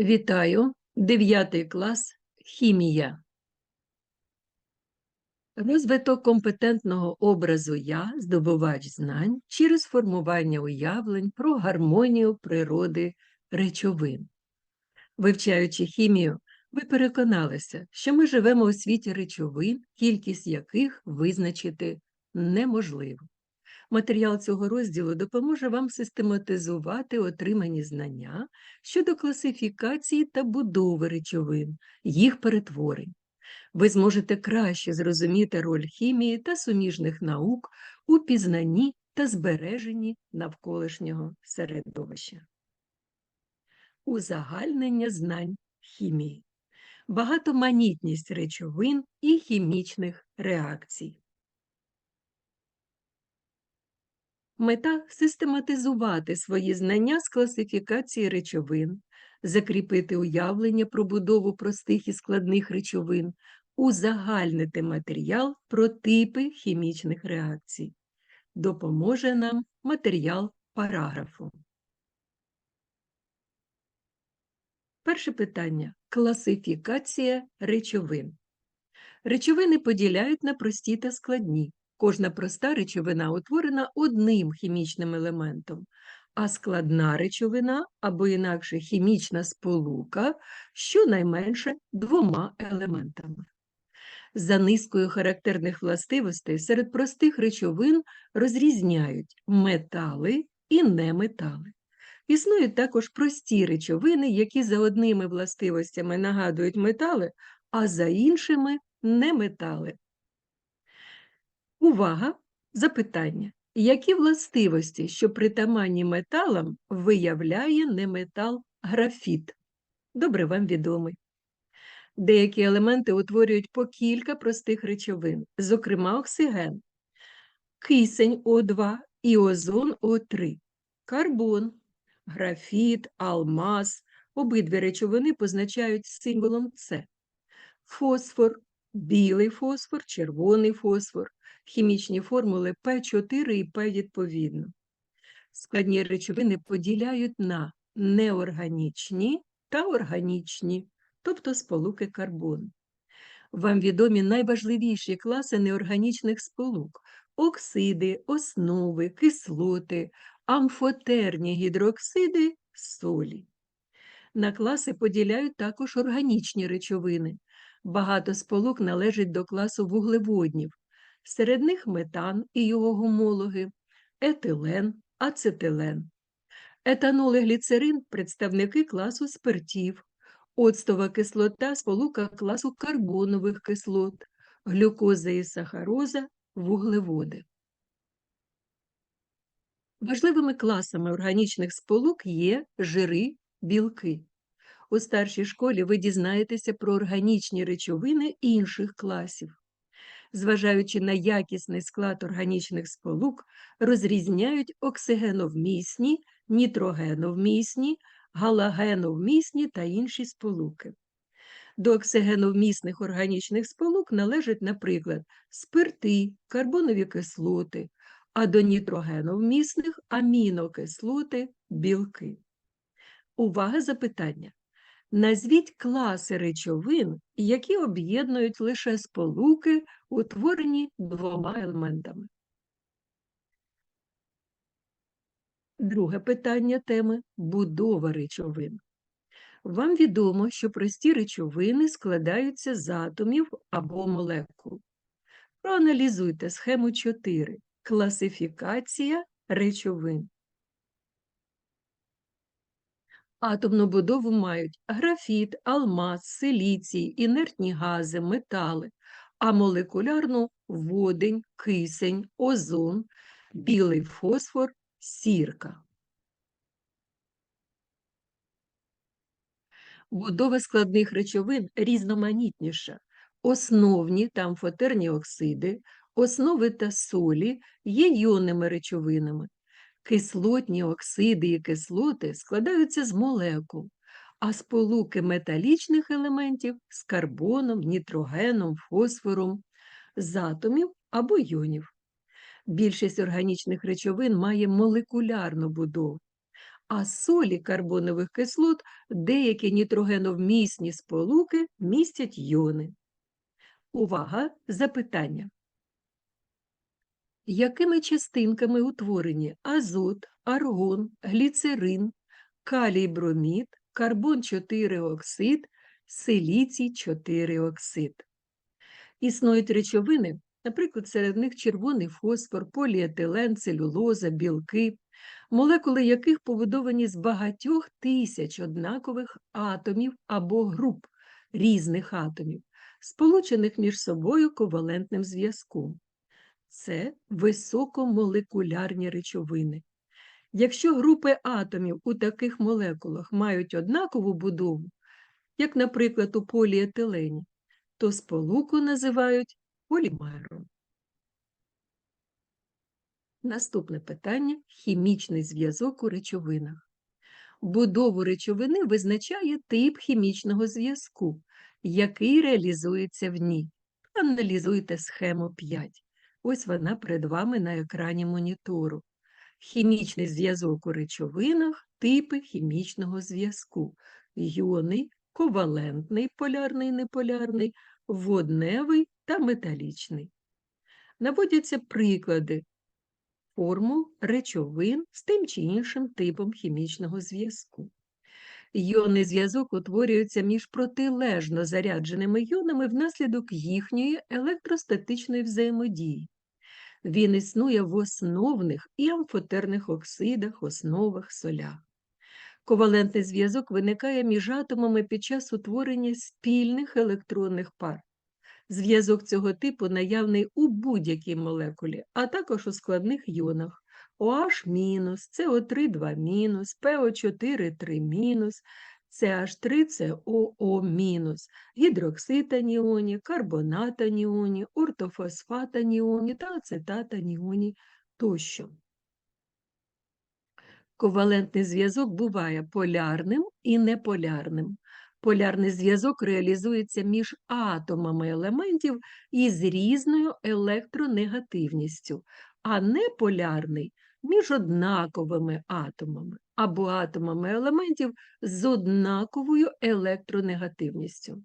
Вітаю, 9 клас, хімія. Розвиток компетентного образу я, здобувач знань через формування уявлень про гармонію природи речовин. Вивчаючи хімію, ви переконалися, що ми живемо у світі речовин, кількість яких визначити неможливо. Матеріал цього розділу допоможе вам систематизувати отримані знання щодо класифікації та будови речовин, їх перетворень. Ви зможете краще зрозуміти роль хімії та суміжних наук у пізнанні та збереженні навколишнього середовища. Узагальнення знань хімії, багатоманітність речовин і хімічних реакцій. Мета систематизувати свої знання з класифікації речовин, закріпити уявлення про будову простих і складних речовин, узагальнити матеріал про типи хімічних реакцій. Допоможе нам матеріал параграфу. Перше питання. Класифікація речовин. Речовини поділяють на прості та складні. Кожна проста речовина утворена одним хімічним елементом, а складна речовина або інакше хімічна сполука щонайменше двома елементами. За низкою характерних властивостей серед простих речовин розрізняють метали і неметали. Існують також прості речовини, які за одними властивостями нагадують метали, а за іншими неметали. Увага! Запитання. Які властивості, що притаманні металам, виявляє неметал графіт? Добре вам відомий. Деякі елементи утворюють по кілька простих речовин, зокрема оксиген, кисень О2 і озон О3, карбон, графіт, алмаз. Обидві речовини позначають символом С. Фосфор, білий фосфор, червоний фосфор, хімічні формули П4 і П відповідно. Складні речовини поділяють на неорганічні та органічні, тобто сполуки карбону. Вам відомі найважливіші класи неорганічних сполук оксиди, основи, кислоти, амфотерні гідроксиди, солі. На класи поділяють також органічні речовини. Багато сполук належить до класу вуглеводнів, серед них метан і його гомологи, етилен, ацетилен. Етанол і гліцерин – представники класу спиртів, оцтова кислота – сполука класу карбонових кислот, глюкоза і сахароза – вуглеводи. Важливими класами органічних сполук є жири, білки. У старшій школі ви дізнаєтеся про органічні речовини інших класів. Зважаючи на якісний склад органічних сполук, розрізняють оксигеновмісні, нітрогеновмісні, галагеновмісні та інші сполуки. До оксигеновмісних органічних сполук належать, наприклад, спирти, карбонові кислоти, а до нітрогеновмісних амінокислоти, білки. Увага запитання. Назвіть класи речовин, які об'єднують лише сполуки, утворені двома елементами. Друге питання теми будова речовин. Вам відомо, що прості речовини складаються з атомів або молекул. Проаналізуйте схему 4. Класифікація речовин. Атомну будову мають графіт, алмаз, силіцій, інертні гази, метали, а молекулярну водень, кисень, озон, білий фосфор, сірка. Будова складних речовин різноманітніша. Основні та амфотерні оксиди, основи та солі є йонними речовинами. Кислотні оксиди і кислоти складаються з молекул, а сполуки металічних елементів з карбоном, нітрогеном, фосфором, з атомів або йонів. Більшість органічних речовин має молекулярну будову, а солі карбонових кислот деякі нітрогеновмісні сполуки містять йони. Увага! Запитання. Якими частинками утворені азот, аргон, гліцерин, калій бромід, карбон 4 оксид, силіцій 4 оксид? Існують речовини, наприклад, серед них червоний фосфор, поліетилен, целюлоза, білки, молекули яких побудовані з багатьох тисяч однакових атомів або груп різних атомів, сполучених між собою ковалентним зв'язком. Це високомолекулярні речовини. Якщо групи атомів у таких молекулах мають однакову будову, як, наприклад, у поліетилені, то сполуку називають полімером. Наступне питання хімічний зв'язок у речовинах. Будову речовини визначає тип хімічного зв'язку, який реалізується в ній. Аналізуйте схему 5. Ось вона перед вами на екрані монітору. Хімічний зв'язок у речовинах, типи хімічного зв'язку. Йони, ковалентний, полярний, неполярний, водневий та металічний. Наводяться приклади формул речовин з тим чи іншим типом хімічного зв'язку. Йонний зв'язок утворюється між протилежно зарядженими йонами внаслідок їхньої електростатичної взаємодії. Він існує в основних і амфотерних оксидах, основах, солях. Ковалентний зв'язок виникає між атомами під час утворення спільних електронних пар. Зв'язок цього типу наявний у будь-якій молекулі, а також у складних йонах OH-, CO3 2 PO4 3 CH3 COO-, гідроксид аніоні, карбонат ортофосфат аніоні та ацетат аніоні тощо. Ковалентний зв'язок буває полярним і неполярним. Полярний зв'язок реалізується між атомами елементів із різною електронегативністю, а неполярний між однаковими атомами або атомами елементів з однаковою електронегативністю.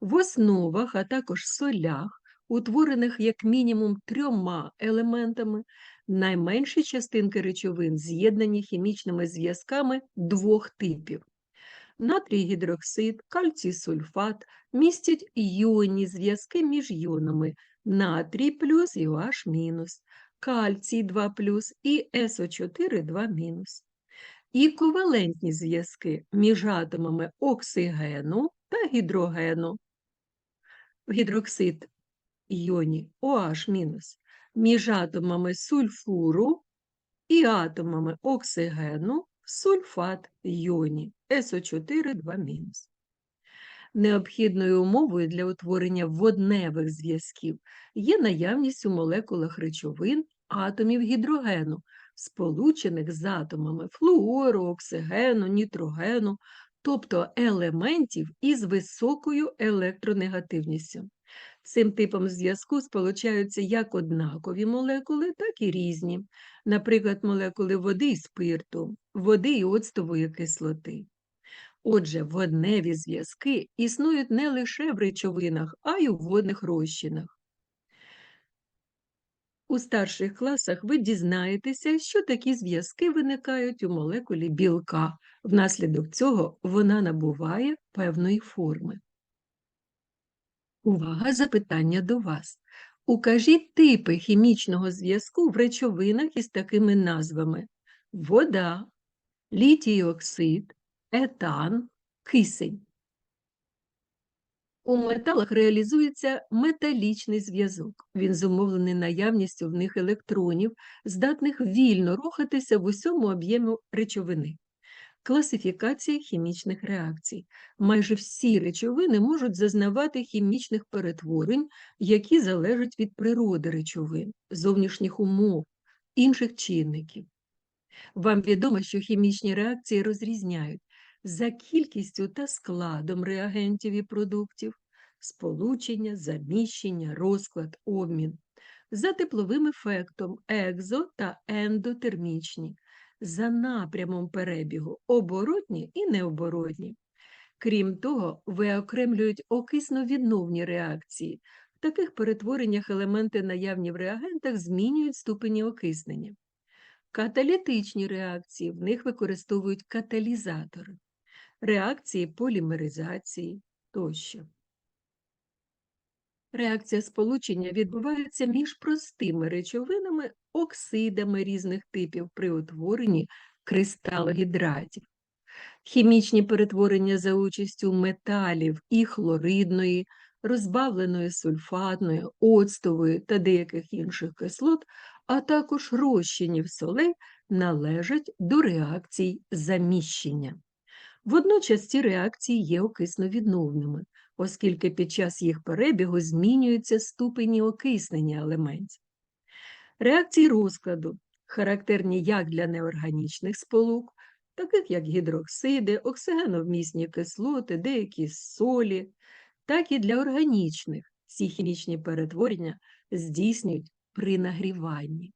В основах, а також солях, утворених як мінімум трьома елементами, найменші частинки речовин з'єднані хімічними зв'язками двох типів. Натрій гідроксид, кальцій сульфат містять іонні зв'язки між іонами натрій плюс і OH мінус, кальцій 2 плюс і СО4 2 мінус. І ковалентні зв'язки між атомами оксигену та гідрогену. Гідроксид іоні OH між атомами сульфуру і атомами оксигену сульфат йоні СО4 2 Необхідною умовою для утворення водневих зв'язків є наявність у молекулах речовин атомів гідрогену, сполучених з атомами флуору, оксигену, нітрогену, тобто елементів із високою електронегативністю. Цим типом зв'язку сполучаються як однакові молекули, так і різні, наприклад, молекули води і спирту, води і оцтової кислоти. Отже, водневі зв'язки існують не лише в речовинах, а й у водних розчинах. У старших класах ви дізнаєтеся, що такі зв'язки виникають у молекулі білка. Внаслідок цього вона набуває певної форми. Увага запитання до вас. Укажіть типи хімічного зв'язку в речовинах із такими назвами: вода, літій оксид, етан, кисень. У металах реалізується металічний зв'язок. Він зумовлений наявністю в них електронів, здатних вільно рухатися в усьому об'єму речовини. Класифікація хімічних реакцій. Майже всі речовини можуть зазнавати хімічних перетворень, які залежать від природи речовин, зовнішніх умов, інших чинників. Вам відомо, що хімічні реакції розрізняють за кількістю та складом реагентів і продуктів, сполучення, заміщення, розклад, обмін, за тепловим ефектом екзо та ендотермічні за напрямом перебігу оборотні і необоротні. Крім того, виокремлюють окисно-відновні реакції. В таких перетвореннях елементи, наявні в реагентах, змінюють ступені окиснення. Каталітичні реакції в них використовують каталізатори, реакції полімеризації тощо. Реакція сполучення відбувається між простими речовинами, оксидами різних типів при утворенні кристалогідратів. Хімічні перетворення за участю металів і хлоридної, розбавленої сульфатної, оцтової та деяких інших кислот, а також розчинів солей належать до реакцій заміщення. Водночас ці реакції є окисновідновними, оскільки під час їх перебігу змінюються ступені окиснення елементів. Реакції розкладу характерні як для неорганічних сполук, таких як гідроксиди, оксигеновмісні кислоти, деякі солі, так і для органічних. Ці хімічні перетворення здійснюють при нагріванні.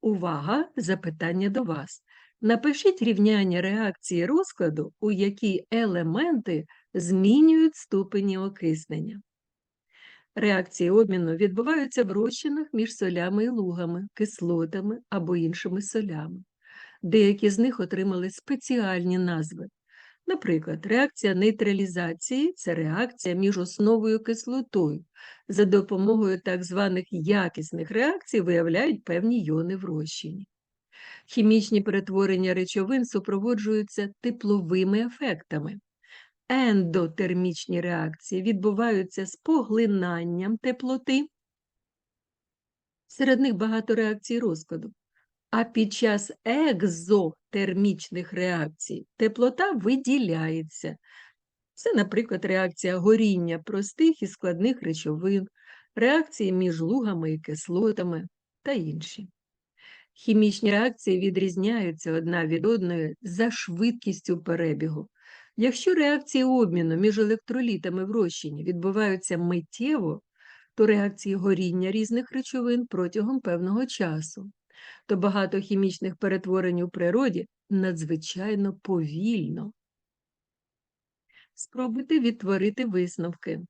Увага! Запитання до вас. Напишіть рівняння реакції розкладу, у якій елементи змінюють ступені окиснення. Реакції обміну відбуваються в розчинах між солями і лугами, кислотами або іншими солями. Деякі з них отримали спеціальні назви. Наприклад, реакція нейтралізації це реакція між основою кислотою. За допомогою так званих якісних реакцій виявляють певні йони в розчині. Хімічні перетворення речовин супроводжуються тепловими ефектами. Ендотермічні реакції відбуваються з поглинанням теплоти. Серед них багато реакцій розкладу. А під час екзотермічних реакцій теплота виділяється. Це, наприклад, реакція горіння простих і складних речовин, реакції між лугами і кислотами та інші. Хімічні реакції відрізняються одна від одної за швидкістю перебігу. Якщо реакції обміну між електролітами в розчині відбуваються миттєво, то реакції горіння різних речовин протягом певного часу, то багато хімічних перетворень у природі надзвичайно повільно. Спробуйте відтворити висновки.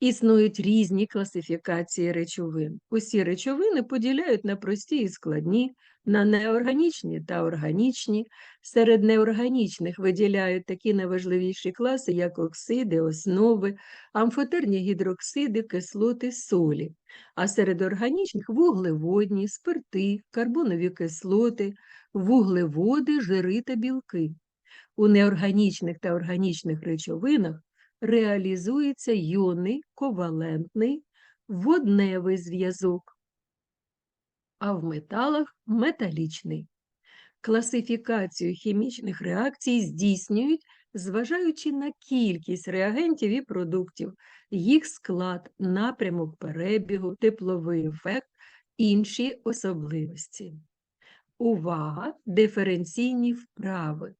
Існують різні класифікації речовин. Усі речовини поділяють на прості і складні, на неорганічні та органічні. Серед неорганічних виділяють такі найважливіші класи, як оксиди, основи, амфотерні гідроксиди, кислоти, солі, а серед органічних вуглеводні, спирти, карбонові кислоти, вуглеводи, жири та білки. У неорганічних та органічних речовинах реалізується йонний ковалентний водневий зв'язок, а в металах металічний. Класифікацію хімічних реакцій здійснюють, зважаючи на кількість реагентів і продуктів, їх склад, напрямок перебігу, тепловий ефект, інші особливості. Увага! Диференційні вправи.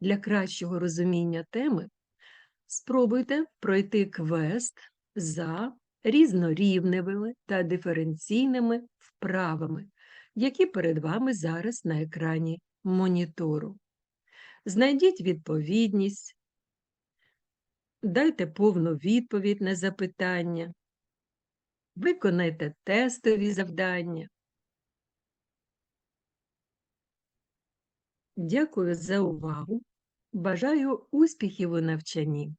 Для кращого розуміння теми Спробуйте пройти квест за різнорівневими та диференційними вправами, які перед вами зараз на екрані монітору. Знайдіть відповідність, дайте повну відповідь на запитання, виконайте тестові завдання. Дякую за увагу. Бажаю успіхів у навчанні!